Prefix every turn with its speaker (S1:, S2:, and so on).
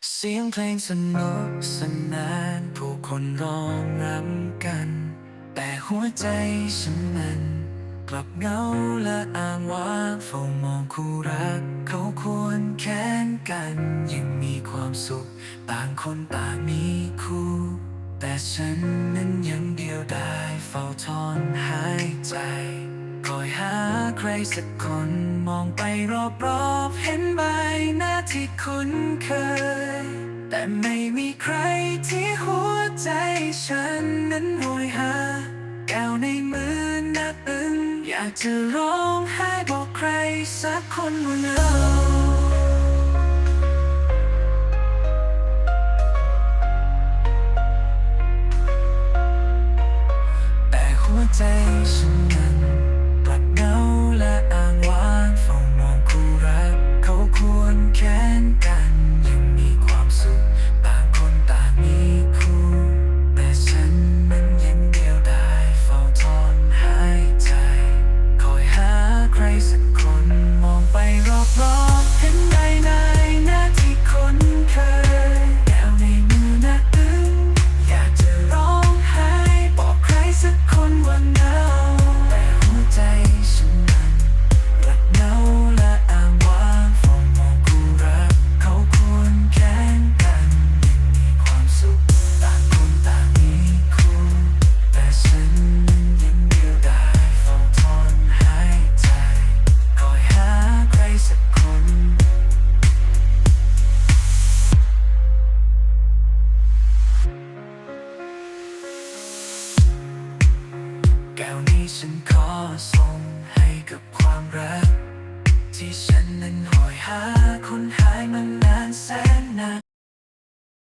S1: เสียงเพลงสนุกสนานผู้คนร้องรำกัน แต่หัวใจฉันนั้นกลับเงาและอ้างว้างเฝ้ามองคู่รัก เขาควรแค้นกัน ยังมีความสุข ต่างคนต่างมีคู่ แต่ฉันนั้นยังเดียวดายเฝ้าทอนหายใจ ใครสักคนมองไปรอบๆเห็นใบหน้าที่คุ้นเคย แต่ไม่มีใครที่หัวใจฉันนั้นโหยหา แก้วในมือนับอึ้งอยากจะร้องไห้บอกใครสักคนว่าเงาใจฉัน แก้วนี้ฉันขอส่งให้กับความรัก ที่ฉันนั้นหอยหาคนหายมานานแสน